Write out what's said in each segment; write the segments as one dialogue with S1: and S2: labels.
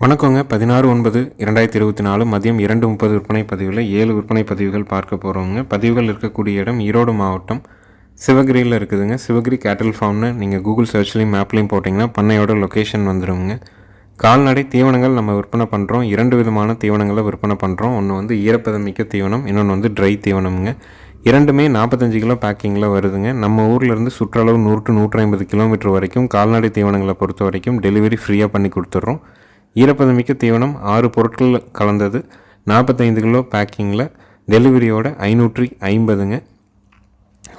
S1: வணக்கங்க. பதினாறு ஒன்பது இரண்டாயிரத்தி இருபத்தி நாலு மதியம் இரண்டு முப்பது விற்பனை பதிவில் ஏழு விற்பனை பதிவுகள் பார்க்க போகிறோங்க பதிவுகள் இருக்கக்கூடிய இடம் ஈரோடு மாவட்டம் சிவகிரியில் இருக்குதுங்க. சிவகிரி கேட்டல் ஃபார்ம்னு நீங்கள் கூகுள் சர்ச்லேயும் மேப்லேயும் போட்டிங்கன்னா பண்ணையோட லொக்கேஷன் வந்துடுங்க கால்நடை தீவனங்கள் நம்ம விற்பனை பண்ணுறோம் இரண்டு விதமான தீவனங்களை விற்பனை பண்ணுறோம் ஒன்று வந்து ஈரப்பதமிக்க தீவனம் இன்னொன்று வந்து ட்ரை தீவனம்ங்க. இரண்டுமே நாற்பத்தஞ்சு கிலோ பேக்கிங்கில் வருதுங்க. நம்ம ஊர்லேருந்து சுற்றளவு நூறு டு நூற்றி ஐம்பது கிலோமீட்டர் வரைக்கும் கால்நடை தீவனங்களை பொறுத்த வரைக்கும் டெலிவரி ஃப்ரீயாக பண்ணி கொடுத்துட்றோம். ஈரப்பதமிக்க தீவனம் ஆறு பொருட்கள் கலந்தது. நாற்பத்தைந்து கிலோ பேக்கிங்கில் டெலிவரியோட ஐநூற்றி ஐம்பதுங்க.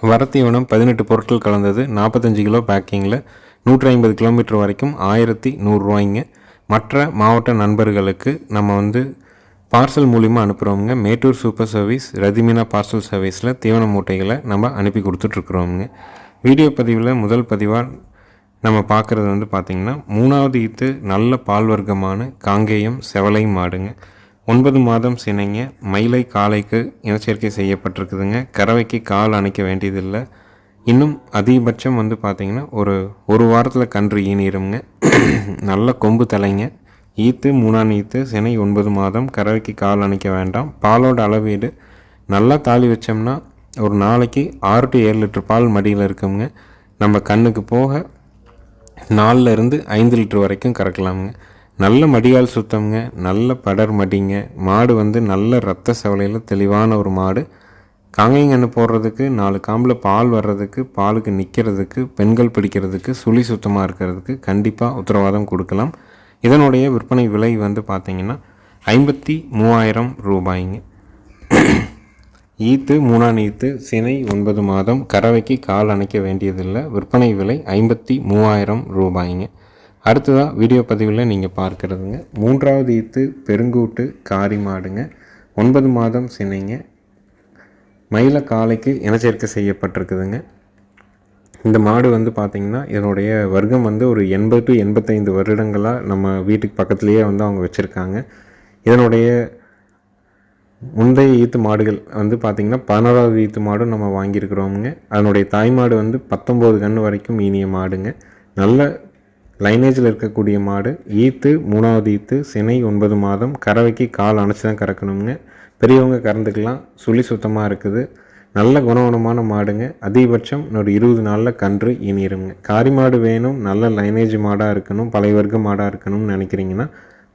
S1: வரத்தீவனம் பதினெட்டு பொருட்கள் கலந்தது. நாற்பத்தஞ்சு கிலோ பேக்கிங்கில் நூற்றி ஐம்பது கிலோமீட்டர் வரைக்கும் ஆயிரத்தி நூறுரூவாய்ங்க மற்ற மாவட்ட நண்பர்களுக்கு நம்ம வந்து பார்சல் மூலிமா அனுப்புகிறோமுங்க மேட்டூர் சூப்பர் சர்வீஸ் ரதிமினா பார்சல் சர்வீஸில் தீவன மூட்டைகளை நம்ம அனுப்பி கொடுத்துட்ருக்குறோமுங்க வீடியோ பதிவில் முதல் பதிவாக நம்ம பார்க்குறது வந்து பார்த்திங்கன்னா மூணாவது ஈத்து நல்ல பால் வர்க்கமான காங்கேயம் செவலை மாடுங்க. ஒன்பது மாதம் சினைங்க மயிலை காளைக்கு இனச்சேர்க்கை செய்யப்பட்டிருக்குதுங்க. கறவைக்கு கால் அணைக்க வேண்டியதில்லை. இன்னும் அதிகபட்சம் வந்து பார்த்திங்கன்னா ஒரு ஒரு வாரத்தில் கன்று ஈனிருங்க நல்ல கொம்பு தலைங்க. ஈத்து மூணாம் ஈத்து சினை ஒன்பது மாதம் கறவைக்கு கால் அணைக்க வேண்டாம். பாலோட அளவீடு நல்லா தாலி வச்சோம்னா ஒரு நாளைக்கு ஆறு டு ஏழு லிட்டர் பால் மடியில் இருக்குங்க. நம்ம கண்ணுக்கு போக நாலில் இருந்து ஐந்து லிட்டர் வரைக்கும் கறக்கலாமுங்க. நல்ல மடிகால் சுத்தம்ங்க. நல்ல படர் மடிங்க. மாடு வந்து நல்ல ரத்த சவலையில் தெளிவான ஒரு மாடு. காங்கைங்கன்று போடுறதுக்கு நாலு காம்பில் பால் வர்றதுக்கு பாலுக்கு நிற்கிறதுக்கு பெண்கள் பிடிக்கிறதுக்கு சுழி சுத்தமாக இருக்கிறதுக்கு கண்டிப்பாக உத்தரவாதம் கொடுக்கலாம். இதனுடைய விற்பனை விலை வந்து பார்த்திங்கன்னா ஐம்பத்தி மூவாயிரம் ரூபாய்ங்க. ஈத்து மூணாம் ஈத்து சினை ஒன்பது மாதம் கறவைக்கு கால் அணைக்க வேண்டியதில்லை. விற்பனை விலை ஐம்பத்தி மூவாயிரம் ரூபாய்ங்க. அடுத்ததாக வீடியோ பதிவில் நீங்கள் பார்க்குறதுங்க. மூன்றாவது ஈத்து பெருங்கூட்டு காரி மாடுங்க. ஒன்பது மாதம் சினைங்க. மயில காலைக்கு இனச்சேர்க்கை செய்யப்பட்டிருக்குதுங்க. இந்த மாடு வந்து பார்த்திங்கன்னா இதனுடைய வர்க்கம் வந்து ஒரு எண்பது டு எண்பத்தைந்து வருடங்களாக நம்ம வீட்டுக்கு பக்கத்துலேயே வந்து அவங்க வச்சுருக்காங்க. இதனுடைய முந்தைய ஈத்து மாடுகள் வந்து பார்த்திங்கன்னா பதினோராவது ஈத்து மாடும் நம்ம வாங்கியிருக்கிறோமுங்க. அதனுடைய தாய் மாடு வந்து பத்தொம்போது கன்று வரைக்கும் ஈனிய மாடுங்க. நல்ல லைனேஜில் இருக்கக்கூடிய மாடு. ஈத்து மூணாவது ஈத்து சினை ஒன்பது மாதம் கறவைக்கு கால் அணைச்சி தான் கறக்கணுங்க பெரியவங்க கறந்துக்கலாம் சுழி சுத்தமாக இருக்குது. நல்ல குணவனமான மாடுங்க. அதிகபட்சம் இன்னொரு இருபது நாளில் கன்று இனிருங்க காரி மாடு வேணும் நல்ல லைனேஜ் மாடாக இருக்கணும் பழைய வர்க்க மாடாக இருக்கணும்னு நினைக்கிறீங்கன்னா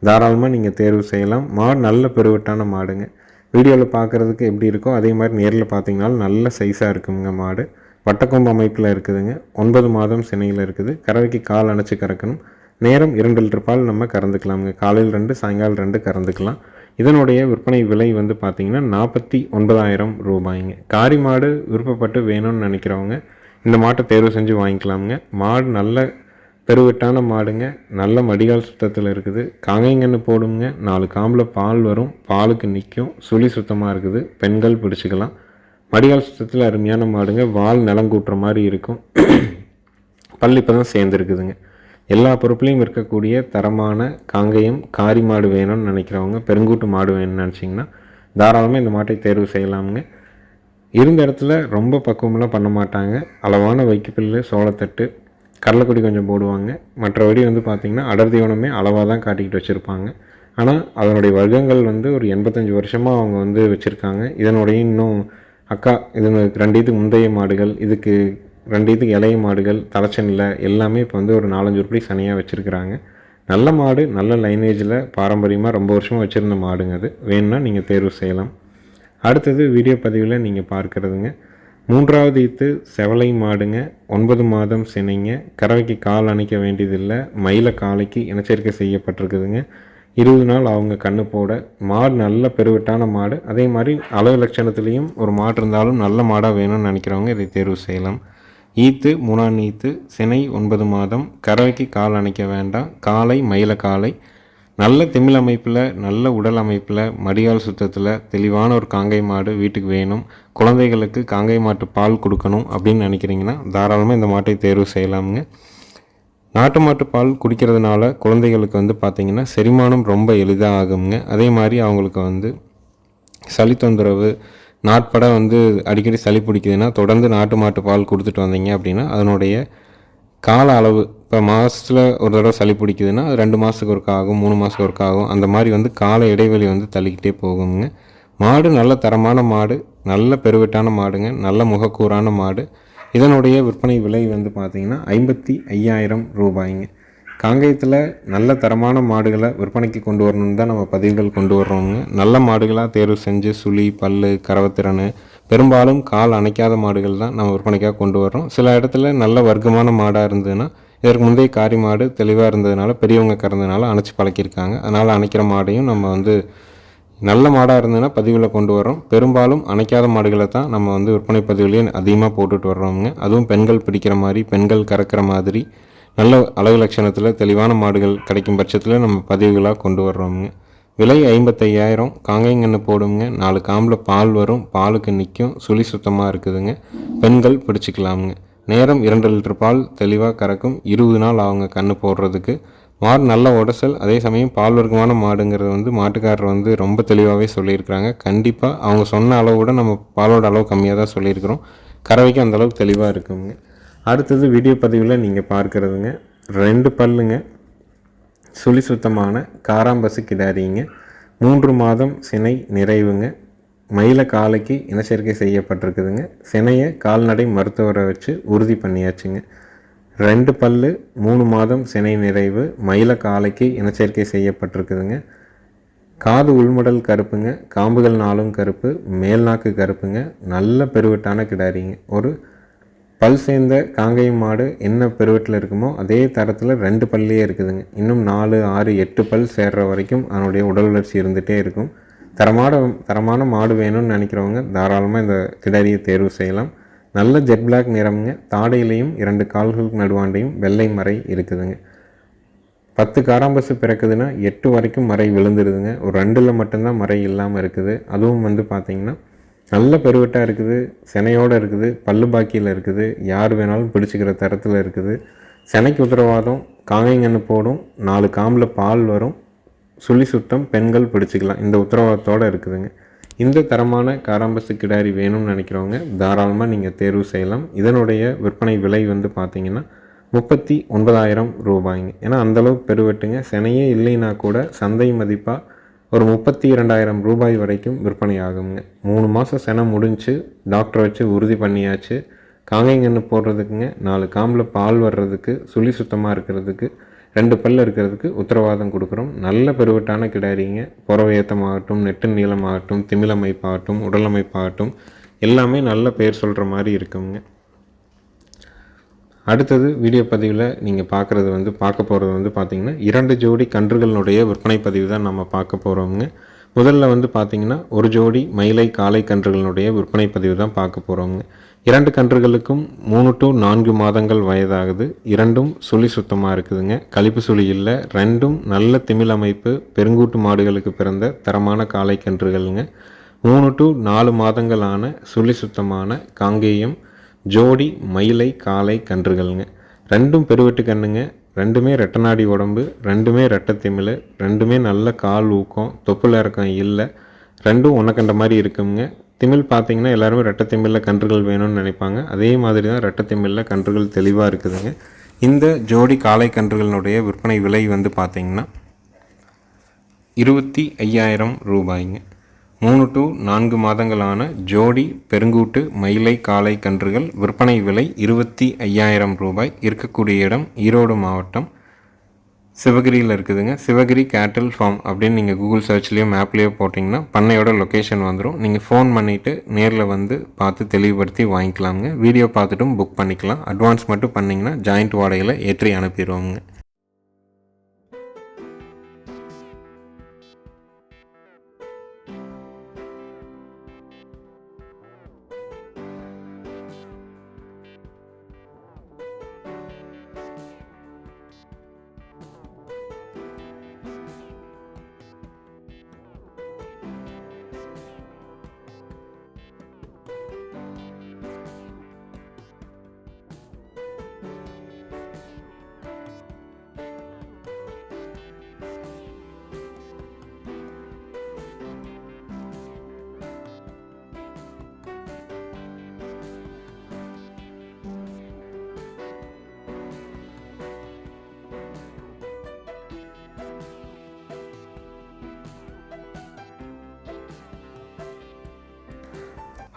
S1: தாராளமாக நீங்கள் தேர்வு செய்யலாம். மாடு நல்ல பெருவட்டான மாடுங்க. வீடியோவில் பார்க்குறதுக்கு எப்படி இருக்கோ அதே மாதிரி நேரில் பார்த்தீங்கனாலும் நல்ல சைஸாக இருக்குங்க மாடு. வட்டக்கொம்பு அமைப்பில் இருக்குதுங்க. ஒன்பது மாதம் சினையில் இருக்குது. கறவைக்கு கால் அணைச்சி கறக்கணும். நேரம் இரண்டு லிட்டர் பால் நம்ம கறந்துக்கலாமுங்க. காலையில் ரெண்டு சாயங்காலம் ரெண்டு கறந்துக்கலாம். இதனுடைய விற்பனை விலை வந்து பார்த்திங்கன்னா நாற்பத்தி ஒன்பதாயிரம் ரூபாய்ங்க. காரி மாடு விருப்பப்பட்டு வேணும்னு நினைக்கிறவங்க இந்த மாட்டை தேர்வு செஞ்சு வாங்கிக்கலாமுங்க. மாடு நல்ல பெருவெட்டான மாடுங்க. நல்ல மடிகால் சுத்தத்தில் இருக்குது. காங்கைங்கன்னு போடுங்க. நாலு காம்பில் பால் வரும். பாலுக்கு நிற்கும் சுழி சுத்தமாக இருக்குது. பெண்கள் பிடிச்சிக்கலாம். மடிகால் சுத்தத்தில் அருமையான மாடுங்க. வால் நிலம் கூட்டுற மாதிரி இருக்கும். பல் இப்போ தான் சேர்ந்துருக்குதுங்க. எல்லா பொருட்களையும் இருக்கக்கூடிய தரமான காங்கையும் காரி மாடு வேணும்னு நினைக்கிறவங்க பெருங்கூட்டு மாடு வேணும்னு நினச்சிங்கன்னா தாராளமாக இந்த மாட்டை தேர்வு செய்யலாமுங்க. இருந்த இடத்துல ரொம்ப பக்குவமெல்லாம் பண்ண மாட்டாங்க. அளவான வைக்கப்பில்லு சோளத்தட்டு கடலைக்குடி கொஞ்சம் போடுவாங்க. மற்றபடி வந்து பார்த்திங்கன்னா அடர் தீவனமே அளவாக தான் காட்டிக்கிட்டு வச்சுருப்பாங்க. ஆனால் அதனுடைய வர்க்கங்கள் வந்து ஒரு எண்பத்தஞ்சு வருஷமாக அவங்க வந்து வச்சுருக்காங்க. இதனுடைய இன்னும் அக்கா இது ரெண்டு முந்தைய மாடுகள் இதுக்கு ரெண்டு இலைய மாடுகள் தலைச்சனில் எல்லாமே இப்போ வந்து ஒரு நாலஞ்சு உருப்படி சனியாக வச்சுருக்குறாங்க. நல்ல மாடு நல்ல லைனேஜில் பாரம்பரியமாக ரொம்ப வருஷமாக வச்சுருந்த மாடுங்க அது. வேணும்னா நீங்கள் தேர்வு செய்யலாம். அடுத்தது வீடியோ பதிவில் நீங்கள் பார்க்குறதுங்க. மூன்றாவது ஈத்து செவலை மாடுங்க ஒன்பது மாதம் சினைங்க. கறவைக்கு கால் அணைக்க வேண்டியதில்லை மயில காலைக்கு இனச்சேர்க்கை செய்யப்பட்டிருக்குதுங்க. இருபது நாள் அவங்க கண்ணு போட மாடு நல்ல பெருவிட்டான மாடு. அதே மாதிரி அளவு லட்சணத்துலேயும் ஒரு மாடு இருந்தாலும் நல்ல மாடாக வேணும்னு நினைக்கிறவங்க இதை தேர்வு செய்யலாம். ஈத்து மூணாம் ஈத்து சினை ஒன்பது மாதம். கறவைக்கு கால் அணைக்க வேண்டாம் காலை மயில காலை. நல்ல திமிழ் அமைப்பில் நல்ல உடல் அமைப்பில் மடியால் சுத்தத்தில் தெளிவான ஒரு காங்கை மாடு வீட்டுக்கு வேணும். குழந்தைகளுக்கு காங்கை மாட்டு பால் கொடுக்கணும் அப்படின்னு நினைக்கிறீங்கன்னா தாராளமாக இந்த மாட்டை தேர்வு செய்யலாமுங்க. நாட்டு மாட்டு பால் குடிக்கிறதுனால குழந்தைகளுக்கு வந்து பார்த்திங்கன்னா செரிமானம் ரொம்ப எளிதாக ஆகுங்க அதே மாதிரி அவங்களுக்கு வந்து சளி தொந்தரவு நாட்பட வந்து அடிக்கடி சளி பிடிக்குதுன்னா தொடர்ந்து நாட்டு மாட்டு பால் கொடுத்துட்டு வந்தீங்க அப்படின்னா அதனுடைய கால அளவு இப்போ மாதத்தில் ஒரு தடவை சளி பிடிக்குதுன்னா ரெண்டு மாதத்துக்கு ஒருக்கா ஆகும் மூணு மாதத்துக்கு ஒருக்கா ஆகும். அந்த மாதிரி வந்து கால இடைவெளி வந்து தள்ளிக்கிட்டே போகுங்க. மாடு நல்ல தரமான மாடு நல்ல பெருவெட்டான மாடுங்க நல்ல முகக்கூறான மாடு. இதனுடைய விற்பனை விலை வந்து பார்த்திங்கன்னா ஐம்பத்தி ஐயாயிரம் ரூபாய்ங்க. காங்கேயத்தில் நல்ல தரமான மாடுகளை விற்பனைக்கு கொண்டு வரணும்னு தான் நம்ம பதிவுகள் கொண்டு வர்றோங்க நல்ல மாடுகளாக தேர்வு செஞ்சு சுழி பல்லு கரவத்திறன் பெரும்பாலும் கால் அணைக்காத மாடுகள் தான் நம்ம விற்பனைக்காக கொண்டு வர்றோம். சில இடத்துல நல்ல வர்க்கமான மாடாக இருந்ததுன்னா இதற்கு முந்தைய காரி மாடு தெளிவாக இருந்ததுனால பெரியவங்க கறந்ததுனால அணைச்சி பழக்கியிருக்காங்க. அதனால் அணைக்கிற மாடையும் நம்ம வந்து நல்ல மாடாக இருந்ததுன்னா பதிவில் கொண்டு வரோம் பெரும்பாலும் அணைக்காத மாடுகளை தான் நம்ம வந்து விற்பனை பதிவுலேயே அதிகமாக போட்டுட்டு வர்றோங்க அதுவும் பெண்கள் பிடிக்கிற மாதிரி பெண்கள் கறக்கிற மாதிரி நல்ல அளவு லட்சணத்தில் தெளிவான மாடுகள் கிடைக்கும் பட்சத்தில் நம்ம பதிவுகளாக கொண்டு வர்றோமுங்க. விலை ஐம்பத்தையாயிரம். காங்கைங்கன்று போடுங்க. நாலு காம்பில் பால் வரும். பாலுக்கு நிற்கும் சுழி சுத்தமாக இருக்குதுங்க. பெண்கள் பிடிச்சிக்கலாமுங்க. நேரம் இரண்டு லிட்டர் பால் தெளிவாக கறக்கும் இருபது நாள் அவங்க கன்று போடுறதுக்கு. மாடு நல்ல உடசல் அதே சமயம் பால் வர்க்கமான மாடுங்கிறது வந்து மாட்டுக்காரர் வந்து ரொம்ப தெளிவாகவே சொல்லியிருக்கிறாங்க. கண்டிப்பாக அவங்க சொன்ன அளவு நம்ம பாலோட அளவு கம்மியாக தான் சொல்லியிருக்கிறோம். கறவைக்கு அந்தளவுக்கு தெளிவாக இருக்குங்க. அடுத்தது வீடியோ பதிவில் நீங்கள் பார்க்குறதுங்க. ரெண்டு பல்லுங்க. சுழி சுத்தமான காராம்பசு கிடாரிங்க. மூன்று மாதம் சினை நிறைவுங்க. மயில காலைக்கு இனச்சேர்க்கை செய்யப்பட்டிருக்குதுங்க. சினையை கால்நடை மருத்துவரை வச்சு உறுதி பண்ணியாச்சுங்க. ரெண்டு பல்லு மூணு மாதம் சினை நிறைவு மயில காலைக்கு இனச்சேர்க்கை செய்யப்பட்டிருக்குதுங்க. காது உள்முடல் கருப்புங்க காம்புகள் நாளும் கருப்பு மேல்நாக்கு கருப்புங்க நல்ல பெருவெட்டான கிடாரிங்க. ஒரு பல் சேர்ந்த காங்கை மாடு என்ன பெருவெட்டில் இருக்குமோ அதே தரத்தில் ரெண்டு பல்லையே இருக்குதுங்க. இன்னும் நாலு ஆறு எட்டு பல் சேர்ற வரைக்கும் அதனுடைய உடல் வளர்ச்சி இருந்துகிட்டே இருக்கும். தரமான தரமான மாடு வேணும்னு நினைக்கிறவங்க தாராளமாக இந்த கிடாரியை தேர்வு செய்யலாம். நல்ல ஜெட் பிளாக் நிறமுங்க. தாடையிலையும் இரண்டு கால்களுக்கு நடுவாண்டையும் வெள்ளை மறை இருக்குதுங்க. பத்து காராம்பசு பிறக்குதுன்னா எட்டு வரைக்கும் மறை விழுந்துருதுங்க. ஒரு ரெண்டில் மட்டும்தான் மறை இல்லாமல் இருக்குது. அதுவும் வந்து பார்த்திங்கன்னா நல்ல பெருவெட்டாக இருக்குது. செனையோடு இருக்குது. பல்லு பாக்கியில் இருக்குது. யார் வேணாலும் பிடிச்சிக்கிற தரத்தில் இருக்குது. செனைக்கு உத்தரவாதம். காங்கைங்கன்னு போடும். நாலு காம்பில் பால் வரும். சுழி சுத்தம் பெண்கள் பிடிச்சிக்கலாம். இந்த உத்தரவாதத்தோடு இருக்குதுங்க. இந்த தரமான காராம்பசு கிடாரி வேணும்னு நினைக்கிறவங்க தாராளமாக நீங்கள் தேர்வு செய்யலாம். இதனுடைய விற்பனை விலை வந்து பார்த்திங்கன்னா முப்பத்தி ஒன்பதாயிரம் ரூபாய்ங்க. ஏன்னா அந்தளவுக்கு பெருவெட்டுங்க. செனையே இல்லைன்னா கூட சந்தை மதிப்பாக ஒரு முப்பத்தி இரண்டாயிரம் ரூபாய் வரைக்கும் விற்பனை ஆகுங்க. மூணு மாதம் செனை முடிஞ்சு டாக்டர் வச்சு உறுதி பண்ணியாச்சு. காங்கைங்கன்று போடுறதுக்குங்க நாலு காம்பில் பால் வர்றதுக்கு சுழி சுத்தமாக இருக்கிறதுக்கு ரெண்டு பல் இருக்கிறதுக்கு உத்தரவாதம் கொடுக்குறோம். நல்ல பெருவட்டான கிடாரிங்க. புறவேத்தமாகட்டும் நெட்டு நீளமாகட்டும் திமிழமைப்பாகட்டும் உடலமைப்பாகட்டும் எல்லாமே நல்ல பேர் சொல்கிற மாதிரி இருக்குங்க. அடுத்தது வீடியோ பதிவில் நீங்கள் பார்க்குறது வந்து பார்க்க போகிறது வந்து பார்த்திங்கன்னா இரண்டு ஜோடி கன்றுகளினுடைய விற்பனை பதிவு தான் நம்ம பார்க்க போகிறோங்க முதல்ல வந்து பார்த்திங்கன்னா ஒரு ஜோடி மயிலை காலை கன்றுகளினுடைய விற்பனை பதிவு தான் பார்க்க போகிறோங்க இரண்டு கன்றுகளுக்கும் மூணு டு நான்கு மாதங்கள் வயதாகுது. இரண்டும் சுழி சுத்தமாக இருக்குதுங்க. கழிப்பு சுழி இல்லை. ரெண்டும் நல்ல திமிழ் அமைப்பு பெருங்கூட்டு மாடுகளுக்கு பிறந்த தரமான காளை கன்றுகள்ங்க. மூணு டு நாலு மாதங்களான சுழி சுத்தமான காங்கேயம் ஜோடி மயிலை காளை கன்றுகள்ங்க. ரெண்டும் பெருவெட்டு கண்ணுங்க. ரெண்டுமே ரெட்டநாடி உடம்பு ரெண்டுமே ரெட்டத்திமிழ் ரெண்டுமே நல்ல கால் ஊக்கம் தொப்புல இறக்கம் இல்லை. ரெண்டும் ஒன்றை கண்ட மாதிரி இருக்குங்க. திமிழ் பார்த்திங்கன்னா எல்லாருமே ரெட்டத்திமிழில் கன்றுகள் வேணும்னு நினைப்பாங்க. அதே மாதிரி தான் ரெட்டத்திமிழில் கன்றுகள் தெளிவாக இருக்குதுங்க. இந்த ஜோடி காளை கன்றுகளினுடைய விற்பனை விலை வந்து பார்த்திங்கன்னா இருபத்தி ஐயாயிரம் ரூபாய்ங்க. மூணு டு நான்கு மாதங்களான ஜோடி பெருங்கூட்டு மயிலை காளை கன்றுகள் விற்பனை விலை இருபத்தி ஐயாயிரம் ரூபாய். இருக்கக்கூடிய இடம் ஈரோடு மாவட்டம் சிவகிரியில் இருக்குதுங்க. சிவகிரி கேட்டில் ஃபார்ம் அப்படின்னு நீங்கள் கூகுள் சர்ச்லேயோ மேப்லேயோ போட்டிங்கன்னா பண்ணையோட லொக்கேஷன் வந்துடும் நீங்கள் ஃபோன் பண்ணிவிட்டு நேரில் வந்து பார்த்து தெளிவுபடுத்தி வாங்கிக்கலாமுங்க. வீடியோ பார்த்துட்டும் புக் பண்ணிக்கலாம். அட்வான்ஸ் மட்டும் பண்ணிங்கன்னா ஜாயிண்ட் வாடகையில் ஏற்றி அனுப்பிடுவோங்க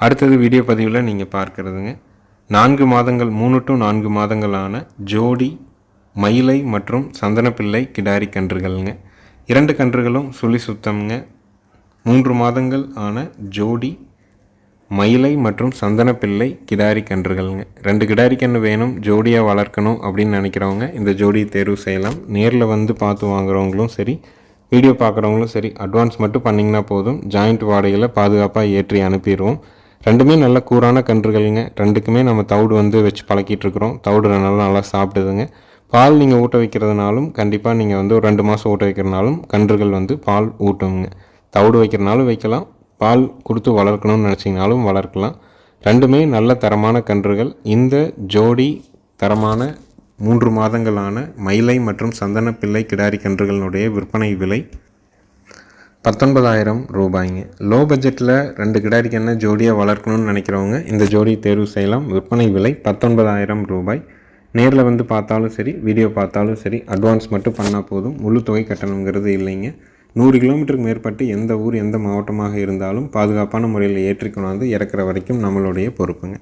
S1: அடுத்தது வீடியோ பதிவில் நீங்கள் பார்க்குறதுங்க. நான்கு மாதங்கள் மூணு டு நான்கு மாதங்களான ஜோடி மயிலை மற்றும் சந்தனப்பிள்ளை கிடாரி கன்றுகள்ங்க. இரண்டு கன்றுகளும் சுழி சுத்தம்ங்க. மூன்று மாதங்கள் ஆன ஜோடி மயிலை மற்றும் சந்தனப்பிள்ளை கிடாரி கன்றுகள்ங்க. ரெண்டு கிடாரி கன்று வேணும் ஜோடியாக வளர்க்கணும் அப்படின்னு நினைக்கிறவங்க இந்த ஜோடியை தேர்வு செய்யலாம். நேரில் வந்து பார்த்து வாங்குறவங்களும் சரி வீடியோ பார்க்குறவங்களும் சரி அட்வான்ஸ் மட்டும் பண்ணிங்கன்னா போதும். ஜாயிண்ட் வாடகையில் பாதுகாப்பாக ஏற்றி அனுப்பிடுவோம். ரெண்டுமே நல்ல கூரான கன்றுகள்ங்க. ரெண்டுக்குமே நம்ம தவிடு வந்து வச்சு பழக்கிட்டு இருக்கிறோம் தவிடு நல்லா நல்லா சாப்பிடுதுங்க. பால் நீங்கள் ஊட்ட வைக்கிறதுனாலும் கண்டிப்பாக நீங்கள் வந்து ஒரு ரெண்டு மாதம் ஊட்ட வைக்கிறனாலும் கன்றுகள் வந்து பால் ஊட்டுங்க. தவிடு வைக்கிறனாலும் வைக்கலாம். பால் கொடுத்து வளர்க்கணும்னு நினச்சிங்கனாலும் வளர்க்கலாம். ரெண்டுமே நல்ல தரமான கன்றுகள். இந்த ஜோடி தரமான மூன்று மாதங்களான மயிலை மற்றும் சந்தன பிள்ளை கிடாரி கன்றுகளினுடைய விற்பனை விலை பத்தொன்பதாயிரம் ரூபாய்ங்க. லோ பட்ஜெட்டில் ரெண்டு கிடாரி என்ன ஜோடியாக வளர்க்கணும்னு நினைக்கிறவங்க இந்த ஜோடி தேர்வு செய்யலாம். விற்பனை விலை பத்தொன்பதாயிரம் ரூபாய். நேரில் வந்து பார்த்தாலும் சரி வீடியோ பார்த்தாலும் சரி அட்வான்ஸ் மட்டும் பண்ணால் போதும். முழு தொகை கட்டணங்கிறது இல்லைங்க. நூறு கிலோமீட்டருக்கு மேற்பட்டு எந்த ஊர் எந்த மாவட்டமாக இருந்தாலும் பாதுகாப்பான முறையில் ஏற்றி கொண்டாந்து இறக்குற வரைக்கும் நம்மளுடைய பொறுப்புங்க.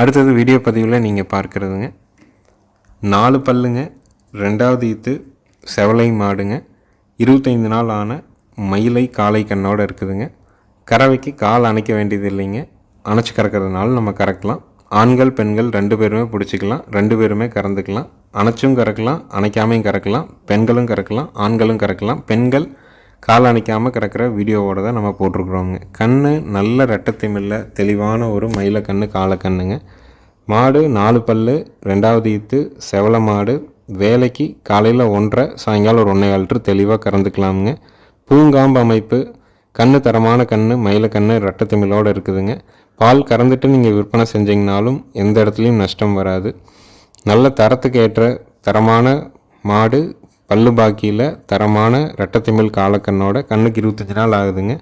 S1: அடுத்தது வீடியோ பதிவில் நீங்கள் பார்க்குறதுங்க. நாலு பல்லுங்க ரெண்டாவது ஈத்து செவலை மாடுங்க. இருபத்தைந்து நாள் ஆன மயிலை காளை கண்ணோடு இருக்குதுங்க. கறவைக்கு கால் அணைக்க வேண்டியது இல்லைங்க அணைச்சி கறக்கிறதுனால நம்ம கறக்கலாம். ஆண்கள் பெண்கள் ரெண்டு பேருமே பிடிச்சிக்கலாம். ரெண்டு பேருமே கறந்துக்கலாம். அணைச்சும் கறக்கலாம் அணைக்காமையும் கறக்கலாம். பெண்களும் கறக்கலாம் ஆண்களும் கறக்கலாம். பெண்கள் கால் அணைக்காமல் கிடக்கிற வீடியோவோட தான் நம்ம போட்டிருக்குறோங்க. கண் நல்ல ரெட்டத்திமில்ல தெளிவான ஒரு மயில கண் காலக்கண்ணுங்க மாடு நாலு பல் ரெண்டாவது ஈத்து செவல மாடு. வேலைக்கு காலையில் ஒன்றரை சாயங்காலம் ஒரு ஒன்றே லிட்டர் தெளிவாக கறந்துக்கலாமுங்க. பூங்காம்பு அமைப்பு கண்ணு தரமான கண்ணு மயில கண்ணு ரெட்டத்திமிழோடு இருக்குதுங்க. பால் கறந்துட்டு நீங்கள் விற்பனை செஞ்சீங்கனாலும் எந்த இடத்துலையும் நஷ்டம் வராது. நல்ல தரத்துக்கு ஏற்ற தரமான மாடு பல்லு பாக்கியில் தரமான ரெட்டத்திமிழ் காலக்கண்ணோட கண்ணுக்கு இருபத்தஞ்சி நாள் ஆகுதுங்க.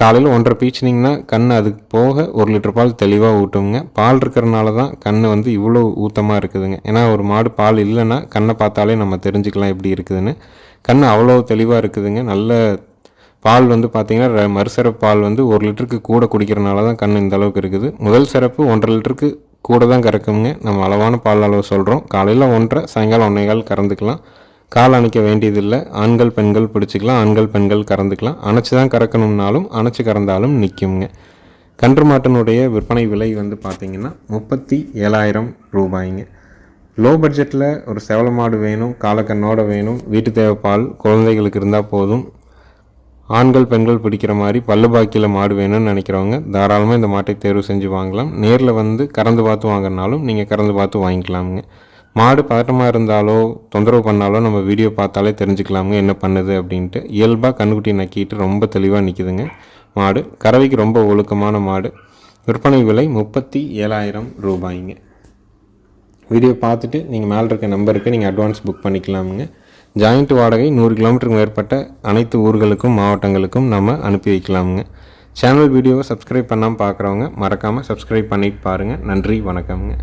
S1: காலையில் ஒன்றரை பீச்சினிங்கன்னா கண் அதுக்கு போக ஒரு லிட்டர் பால் தெளிவாக ஊட்டுங்க. பால் இருக்கிறனால தான் கண் வந்து இவ்வளோ ஊத்தமாக இருக்குதுங்க. ஏன்னா ஒரு மாடு பால் இல்லைன்னா கண்ணை பார்த்தாலே நம்ம தெரிஞ்சுக்கலாம் எப்படி இருக்குதுன்னு. கண் அவ்வளோ தெளிவாக இருக்குதுங்க. நல்ல பால் வந்து பார்த்திங்கன்னா மறுசிறப்பு பால் வந்து ஒரு லிட்டருக்கு கூட குடிக்கிறனால தான் கண் இந்த அளவுக்கு இருக்குது. முதல் சிறப்பு ஒன்றரை லிட்டருக்கு கூட தான் கறக்குங்க. நம்ம அளவான பால் அளவு சொல்கிறோம் காலையில் ஒன்றரை சாயங்காலம் ஒன்றே கால் கறந்துக்கலாம். கால் அணைக்க வேண்டியதில்லை. ஆண்கள் பெண்கள் பிடிச்சிக்கலாம் ஆண்கள் பெண்கள் கறந்துக்கலாம். அணைச்சி தான் கறக்கணும்னாலும் அணைச்சி கறந்தாலும் நிற்குங்க கன்று மாட்டினுடைய விற்பனை விலை வந்து பார்த்திங்கன்னா முப்பத்தி ஏழாயிரம் ரூபாய்ங்க. லோ பட்ஜெட்டில் ஒரு செவல மாடு வேணும் காலக்கண்ணோட வேணும் வீட்டு தேவைப்பால் குழந்தைகளுக்கு இருந்தால் போதும். ஆண்கள் பெண்கள் பிடிக்கிற மாதிரி பல்லு பாக்கியில் மாடு வேணும்னு நினைக்கிறவங்க தாராளமாக இந்த மாட்டை தேர்வு செஞ்சு வாங்கலாம். நேரில் வந்து கறந்து பார்த்து வாங்கினாலும் நீங்கள் கறந்து பார்த்து வாங்கிக்கலாமுங்க. மாடு பதட்டமாக இருந்தாலோ தொந்தரவு பண்ணாலோ நம்ம வீடியோ பார்த்தாலே தெரிஞ்சுக்கலாமுங்க என்ன பண்ணுது அப்படின்ட்டு இயல்பாக கண்ணுக்குட்டி நக்கிட்டு ரொம்ப தெளிவாக நிற்கிதுங்க மாடு கறவைக்கு ரொம்ப ஒழுக்கமான மாடு. விற்பனை விலை முப்பத்தி ஏழாயிரம் ரூபாய்ங்க. வீடியோ பார்த்துட்டு நீங்கள் மேலே இருக்க நம்பருக்கு நீங்கள் அட்வான்ஸ் புக் பண்ணிக்கலாமுங்க. ஜாயிண்ட் வாடகை நூறு கிலோமீட்டருக்கு மேற்பட்ட அனைத்து ஊர்களுக்கும் மாவட்டங்களுக்கும் நம்ம அனுப்பி வைக்கலாமுங்க. சேனல் வீடியோவை சப்ஸ்கிரைப் பண்ணாமல் பார்க்குறவங்க மறக்காமல் சப்ஸ்கிரைப் பண்ணிட்டு பாருங்கள் நன்றி வணக்கம்ங்க.